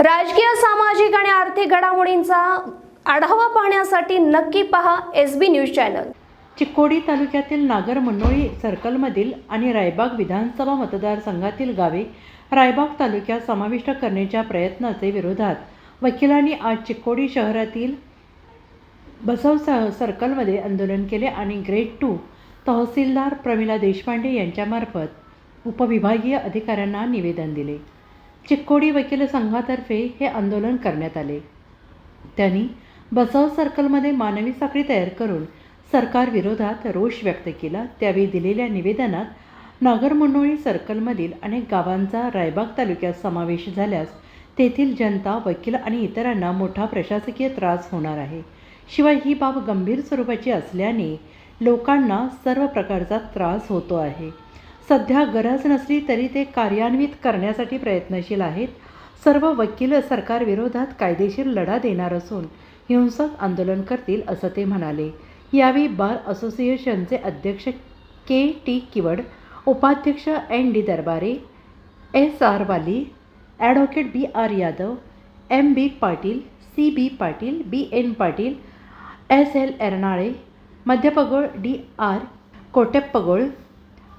राजकीय सामाजिक आणि आर्थिक घडामोडींचा आढावा पाहण्यासाठी नक्की पहा S B news channel. Chikkodi तालुक्यातील नागर मंडोळी सर्कलमधील आणि रायबाग विधानसभा मतदारसंघातील गावे रायबाग तालुक्यात समाविष्ट करण्याच्या प्रयत्नाचे विरोधात वकिलांनी आज चिक्कोडी शहरातील बसव स- सर्कलमध्ये आंदोलन केले आणि ग्रेड टू तहसीलदार प्रमिला देशपांडे यांच्यामार्फत उपविभागीय अधिकाऱ्यांना निवेदन दिले. चिक्कोडी वकील संघातर्फे हे आंदोलन करण्यात आले. त्यांनी बसव सर्कलमध्ये मानवी साखळी तयार करून सरकारविरोधात रोष व्यक्त केला. त्यावेळी दिलेल्या निवेदनात नागरमंडोळी सर्कलमधील अनेक गावांचा रायबाग तालुक्यात समावेश झाल्यास तेथील जनता वकील आणि इतरांना मोठा प्रशासकीय त्रास होणार आहे. शिवाय ही बाब गंभीर स्वरूपाची असल्याने लोकांना सर्व प्रकारचा त्रास होतो आहे. सध्या गरज नसली तरी ते कार्यान्वित करण्यासाठी प्रयत्नशील आहेत. सर्व वकील सरकारविरोधात कायदेशीर लढा देणार असून हिंसक आंदोलन करतील असं ते म्हणाले. यावेळी बार असोसिएशनचे अध्यक्ष के टी किवड उपाध्यक्ष N D Darbare S R Wali advocate B R Yadav M B Patil C B Patil B N Patil S L Eranale Madhyapagol D R Koteppagol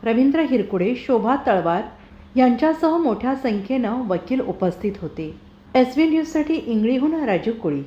Ravindra Hirkude Shobha Talwar यांच्यासह मोठ्या संख्येनं वकील उपस्थित होते. S V न्यूजसाठी इंगळीहून राजू कोळी.